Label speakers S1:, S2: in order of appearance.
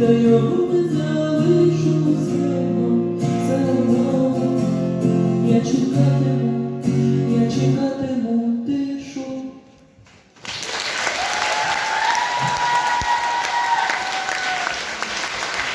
S1: де його не залишу зиму, все я чекатиму, я чекатиму.